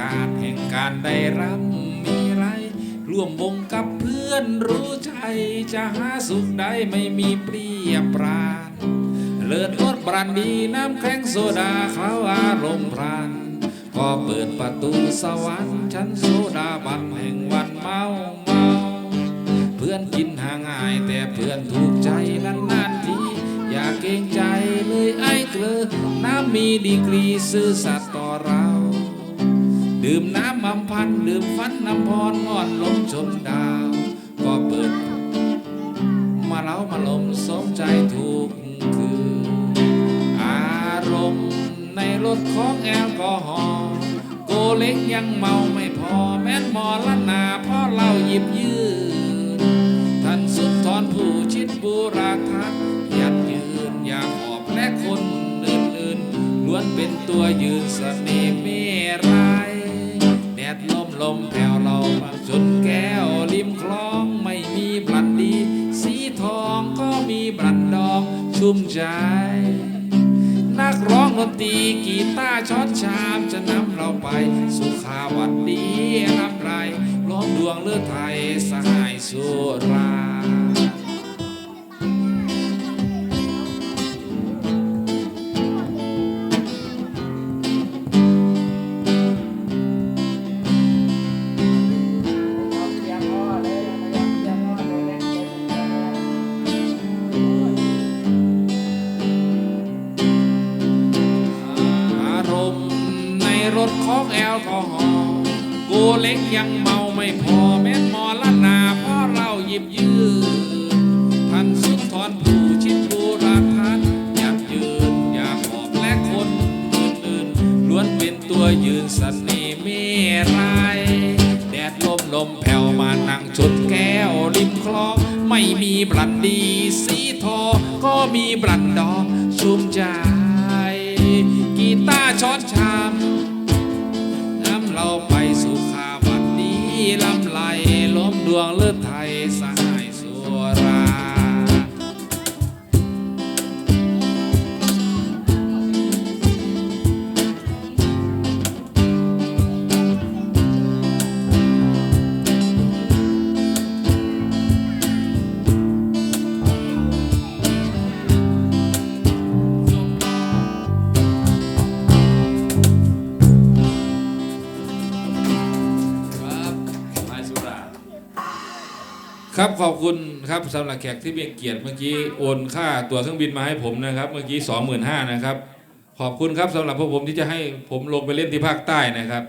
การได้รับมีไร ร่วมวงกับเพื่อนรู้ใจ จะหาสุขได้ไม่มีเปรียบปราน เลิศรสบรันดีน้ำแข็งโซดาเขาอารมณ์พรานก็เปิดประตูสวรรค์ชั้นโซดาบันแห่งวันเมาเมาเพื่อนกินหาง่ายแต่เพื่อนถูกใจนานทีอย่าเกรงใจเลยไอ้เกลือน้ำมีดีกรีซื่อสัตย์ต่อเรา ดื่มน้ำอำพันดื่มฟันน้ำพรงอนลมชมดาว ก็เปิด มาเล้ามาลมสมใจทุกคืนอารมณ์ในรถของแอลกอฮอล์โกเล็กยังเมาไม่พอแม้นมอละนาพ่อเราหยิบยืนท่านสุนทรผู้ชิดบูราทัศยัดยืนอยากออกและคนอื่นๆล้วนเป็นตัวยืนเสน่ ลมแผ่วเราจนแก้วริมคลองไม่มีบลัดดี สีทองก็มีบลัดดองชุ่มใจ นักร้องดนตรีกีตาร์ช็อตชามจะนำเราไป สุขาวัดดีรับไรล้อมดวงเลือดไทยสหายสุร รถของแอลกอฮอล์กูเล็กยังเมาไม่พอแม้นมอละนาเพราะเราหยิบยืนท่านสุนทรผู้ชิดบูราทัศน์อยากยืนอยากออกและคนอื่นๆล้วนเป็นตัวยืนสน่ห์เมรแดดลมลมแผ่วมานั่งชนแก้วริมคลองไม่มีบลันดีสีทองก็มีบลันดองชุ่มใจกีตาร์ช้อนชามนำ เราไปสุขาวันนี้ลำไหลล้มดวงเลือดไทยสา ครับขอบคุณครับสำหรับแขกที่เป็นเกียรติเมื่อกี้โอนค่าตั๋วเครื่องบินมาให้ผมนะครับ เมื่อกี้ 25,000นะครับ ขอบคุณครับสำหรับพวกผมที่จะให้ผมลงไปเล่นที่ภาคใต้นะครับ